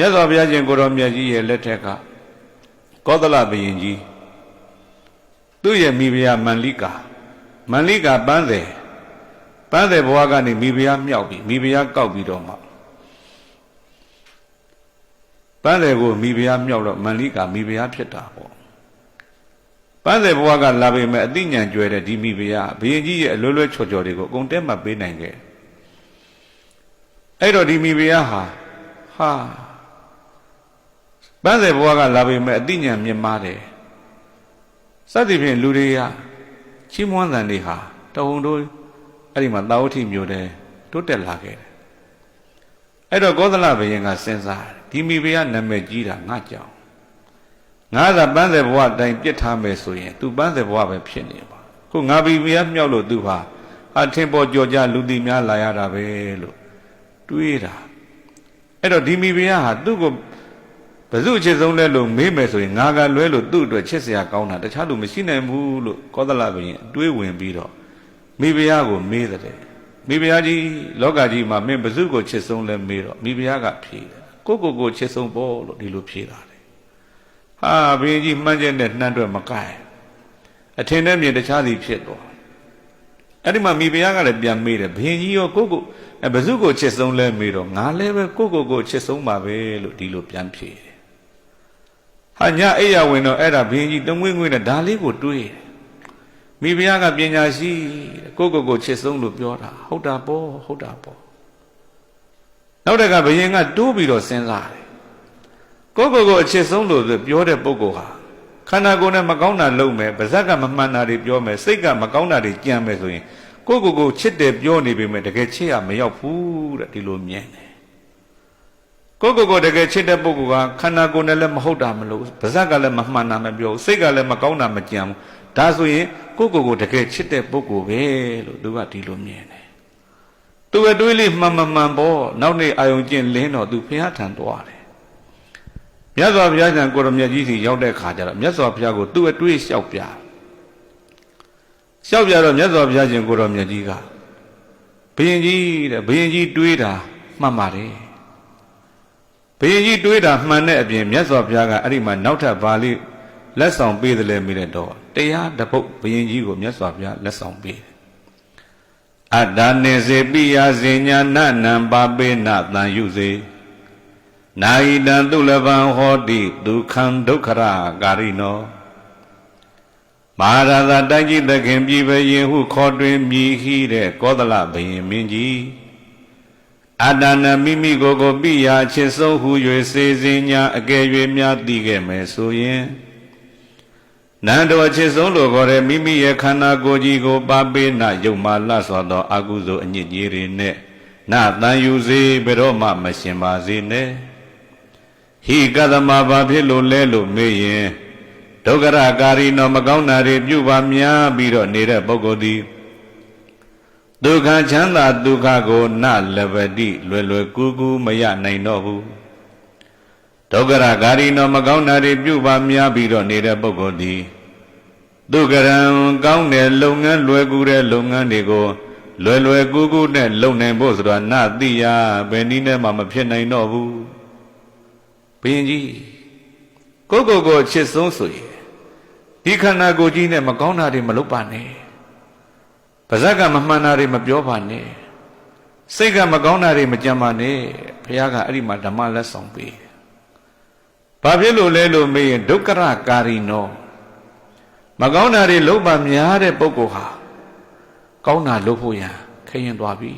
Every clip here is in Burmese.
မြတ်စွာဘုရားရှင်ကိုတော်မြတ်ကြီးရဲ့လက်ထက်ကကောသလဘုရင်ကြီးသူ့ရဲ့မိဖုရားမန္လိကာမန္လိကာပန်းတယ်ပန်းတယ်ဘဝကနေမိဖုရားမြောက်ပြီးမိဖုရားကောက်ပြီးတော့မှပန်းတယ်ကိုမိဖုရားမြောက်တော့မန္လိကာမိဖုရားဖြစ်တာပေါ့ပန်းတယ်ဘဝကလာပေမဲ့အသိဉာဏ်ကျွဲတဲ့ဒီမိဖုရားဘုရင်ကြီးရဲ့အလွယ်လွယ်ချော်ချော်တွေကိုအကုန်တဲမှတ်ပေးနိုင်ခဲ့အဲ့တော့ဒီမိဖုရားဟာဟာ ပန်းတယ်ဘဝကလာပေမဲ့အသိဉာဏ်မြင့်မားတယ်စသဖြင့်လူတွေကချီးမွမ်းတဲ့နေဟာတဝုံတို့အဲ့ဒီမှာတာဝတိမျိုးတဲ့တိုးတက်လာခဲ့တယ်အဲ့တော့ကောသလဘယင်ကစဉ်းစားတယ်ဒီမိဖုရားနာမည်ကြီးတာငါကြောင့်ငါသာပန်းတယ်ဘဝတိုင်ပြစ်ထားမယ်ဆိုရင်သူပန်းတယ်ဘဝပဲဖြစ်နေပါခုငါမိဖုရားမြောက်လို့သူဟာအထင်ပေါ်ကြော်ကြလူတီများလာရတာပဲလို့တွေးတာအဲ့တော့ဒီမိဖုရားဟာသူ့ကို ဘယ်သူအချစ်ဆုံးလဲလို့မေးမယ်ဆိုရင်ငါကလွဲလို့သူ့အတွက်ချစ်စရာကောင်းတာတခြားလူမရှိနိုင်ဘူးလို့ကောသလဘုရင်အတွေးဝင်ပြီးတော့မိဖုရားကိုမေးတယ်မိဖုရားကြီးလောကကြီးမှာမင်းဘယ်သူကိုချစ်ဆုံးလဲမေးတော့မိဖုရားကဖြေတယ်ကိုကိုကိုချစ်ဆုံးပေါ့လို့ဒီလိုဖြေတာလေဟာဘုရင်ကြီးမှန်းချက်နဲ့နှမ်းတွက်မကိုက်အထင်နဲ့မြင်တခြားစီဖြစ်သွားအဲ့ဒီမှာမိဖုရားကလည်းပြန်မေးတယ်ဘုရင်ကြီးရောကိုကိုဘယ်သူကိုချစ်ဆုံးလဲမေးတော့ငါလည်းပဲကိုကိုကိုချစ်ဆုံးပါပဲလို့ဒီလိုပြန်ဖြေတယ် ဟာညအိယာဝင်တော့အဲ့ဒါဘုရင်ကြီးတငွေ့ငွေ့နဲ့ဒါလေးကိုတွေးတယ်မိဖုရားကပညာရှိကိုကိုကိုချစ်ဆုံးလို့ပြောတာဟုတ်တာပေါ့ဟုတ်တာပေါ့နောက်တကဘုရင်ကတိုးပြီးတော့စဉ်းစားတယ်ကိုကိုကိုအချစ်ဆုံးလို့ပြောတဲ့ပုဂ္ဂိုလ်ဟာခန္ဓာကိုယ်နဲ့မကောင်းတာလုပ်မယ်ပါဇက်ကမမှန်တာတွေပြောမယ်စိတ်ကမကောင်းတာတွေကြံမယ်ဆိုရင်ကိုကိုကိုချစ်တယ်ပြောနေပေမဲ့တကယ်ချစ်ရမရောက်ဘူးတဲ့ဒီလိုမြင်တယ် ကိုကိုကိုတကယ်ချစ်တဲ့ပုဂ္ဂိုလ်ကခန္ဓာကိုယ်နဲ့လည်းမဟုတ်တာမလို့ပါဇက်ကလည်းမမှန်တာမပြောဘူးစိတ်ကလည်းမကောင်းတာမကြံဘူးဒါဆိုရင်ကိုကိုကိုတကယ်ချစ်တဲ့ပုဂ္ဂိုလ်ပဲလို့သူကဒီလိုမြင်တယ်သူအတွေးလေးမှန်မှန်မှန်ပေါ့နောက်နေ့အာယုံကျင့်လင်းတော့သူဖះထံသွားတယ်မြတ်စွာဘုရားကျန်ကိုရမြတ်ကြီးစီရောက်တဲ့ခါကျတော့မြတ်စွာဘုရားကိုသူ့အတွေးလျှောက်ပြလျှောက်ပြတော့မြတ်စွာဘုရားရှင်ကိုရမြတ်ကြီးကဘုရင်ကြီးတဲ့ဘုရင်ကြီးတွေးတာမှန်ပါတယ် ဘုရင်ကြီးတွေးတာမှန်တဲ့အပြင်မြတ်စွာဘုရားကအဲ့ဒီမှာနောက်ထပ်ဘာလေးလက်ဆောင်ပေးတယ်လဲမိတဲ့တော့တရားတပုတ်ဘုရင်ကြီးကိုမြတ်စွာဘုရားလက်ဆောင်ပေးတယ်အတ္တနေစေပိယစေညာနနံပါပေနတံယုစေနာဟိတံသူလဗံဟောတိဒုက္ခံဒုက္ခရကာရိနောမဟာရာဇတိုက်ကြီးသခင်ပြည်ဘယင်ဟုခေါ်တွင်မြည်ဟိတဲ့ကောသလဘယင်မင်းကြီး အတ္တနမိမိကိုယ်ကိုပိယချစ်ဆုံးဟု၍စေစဉ်ညာအကယ်၍များသိခဲ့မယ်ဆိုရင်နန္တောချစ်ဆုံးလို့ခေါ်တဲ့မိမိရဲ့ခန္ဓာကိုယ်ကြီးကိုပါပေနယုံမာလှစွာသောအကုသိုလ်အညစ်အကြေးတွေနဲ့နတန်ယူစေဘယ်တော့မှမရှင်ပါစေနဲ့ဟိကသမဘာဖြစ်လို့လဲလို့မေးရင်ဒုက္ခရကာရီနောမကောင်းတာတွေပြုပါများပြီးတော့နေတဲ့ပုဂ္ဂိုလ်သည် ဒုက္ခချမ်းသာဒုက္ခကိုနလပတိလွယ်လွယ်ကူကူမရနိုင်တော့ဘူးဒုက္ခရဂါရီနောမကောင်းတာတွေပြုပါများပြီးတော့နေတဲ့ပုဂ္ဂိုလ်သည်ဒုက္ခရံကောင်းတဲ့လုပ်ငန်းလွယ်ကူတဲ့လုပ်ငန်းတွေကိုလွယ်လွယ်ကူကူနဲ့လုပ်နိုင်ဖို့ဆိုတာနသိရဘယ်နည်းနဲ့မှမဖြစ်နိုင်တော့ဘူးဘုရင်ကြီးကိုကိုကိုချစ်ဆုံးဆိုရင်ဒီခန္ဓာကိုယ်ကြီးနဲ့မကောင်းတာတွေမလုပ်ပါနဲ့ ပါဇက်ကမမှန်တာတွေမပြောပါနဲ့စိတ်ကမကောင်းတာတွေမကြံပါနဲ့ဘုရားကအဲ့ဒီမှာဓမ္မလက်ဆောင်ပေးတယ်ဘာဖြစ်လို့လဲလို့မေးရင်ဒုက္ခရကာရီနောမကောင်းတာတွေလုံးပါများတဲ့ပုဂ္ဂိုလ်ဟာကောင်းတာလုပ်ဖို့ရန်ခရင်သွားပြီ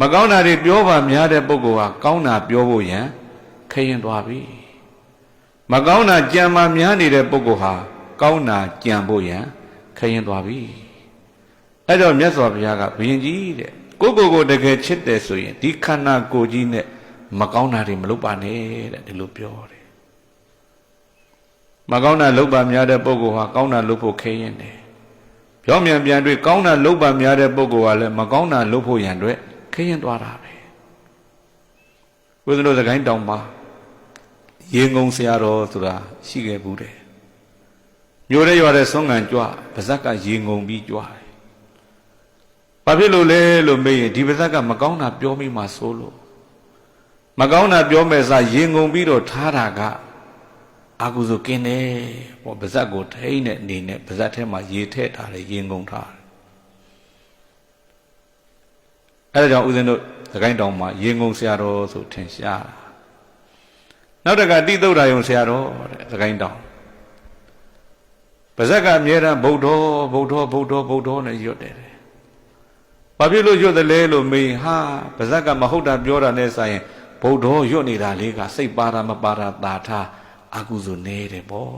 မကောင်းတာတွေပြောပါများတဲ့ပုဂ္ဂိုလ်ဟာကောင်းတာပြောဖို့ရန်ခရင်သွားပြီမကောင်းတာကြံပါများနေတဲ့ပုဂ္ဂိုလ်ဟာကောင်းတာကြံဖို့ရန်ခရင်သွားပြီ အဲ့တော့မြတ်စွာဘုရားကဘုရင်ကြီးတဲ့ကိုကိုကိုတကယ်ချစ်တယ်ဆိုရင်ဒီခန္ဓာကိုယ်ကြီးနဲ့မကောင်းတာတွေမလုပ်ပါနဲ့တဲ့ဒီလိုပြောတယ်မကောင်းတာလုပ်ပါများတဲ့ပုဂ္ဂိုလ်ဟာကောင်းတာလုပ်ဖို့ခဲရင်တယ်ပြောမြန်ပြန်တွေ့ကောင်းတာလုပ်ပါများတဲ့ပုဂ္ဂိုလ်ကလည်းမကောင်းတာလုပ်ဖို့ရန်အတွက်ခဲရင်သွားတာပဲဝိသလိုသခိုင်းတောင်ပါရေငုံဆရာတော်ဆိုတာရှိခဲ့ဘူးတယ်မျိုးရဲရွာတဲ့ဆုံးငံကြွပါဇက်ကရေငုံပြီးကြွတယ် ဘာဖြစ်လို့လဲလို့မေးရင်ဒီပါဇက်ကမကောင်းတာပြောမိမှဆိုလို့မကောင်းတာပြောမဲ့စားရင်ငုံပြီးတော့ထားတာကအာကုသိုလ်ကင်းတယ်ပေါ့ပါဇက်ကိုထိမ့်တဲ့အနေနဲ့ပါဇက်ထဲမှာရေထည့်ထားတယ်ရင်ငုံထားတယ်အဲဒါကြောင့်ဦးဇင်းတို့သခိုင်းတောင်မှာရင်ငုံဆရာတော်ဆိုထင်ရှားတာနောက်တကတိသုဒ္ဓယုံဆရာတော်တဲ့သခိုင်းတောင်ပါဇက်ကအမြဲတမ်းဗုဒ္ဓဗုဒ္ဓဗုဒ္ဓဗုဒ္ဓနဲ့ရွတ်တယ်တဲ့ ဘာဖြစ်လို့ရွတ်တယ်လဲလို့မေးဟာပါဇက်ကမဟုတ်တာပြောတာနဲ့ဆိုင်ရင်ဗုဒ္ဓရွတ်နေတာလေးကစိတ်ပါတာမပါတာသာထားအာကုသိုလ်နေတယ်ပေါ့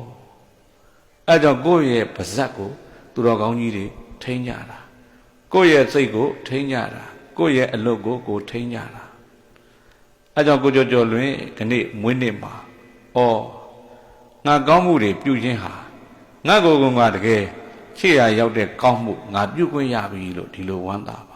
အဲကြောင့်ကိုယ့်ရဲ့ပါဇက်ကို သူတော်ကောင်းကြီးတွေထိန်းကြတာကိုယ့်ရဲ့စိတ်ကိုထိန်းကြတာကိုယ့်ရဲ့အလုပ်ကိုကိုထိန်းကြတာအဲကြောင့်ကိုကြော်ကြော်လွင်ဒီနေ့မွေးနေ့မှာဩငါကောင်းမှုတွေပြုခြင်းဟာငါကိုယ်ကငါတကယ် ချစ်ရရောက်တဲ့ကောင်းမှုငါပြုခွင့်ရပြီလို့ဒီလိုဝမ်းသာပါ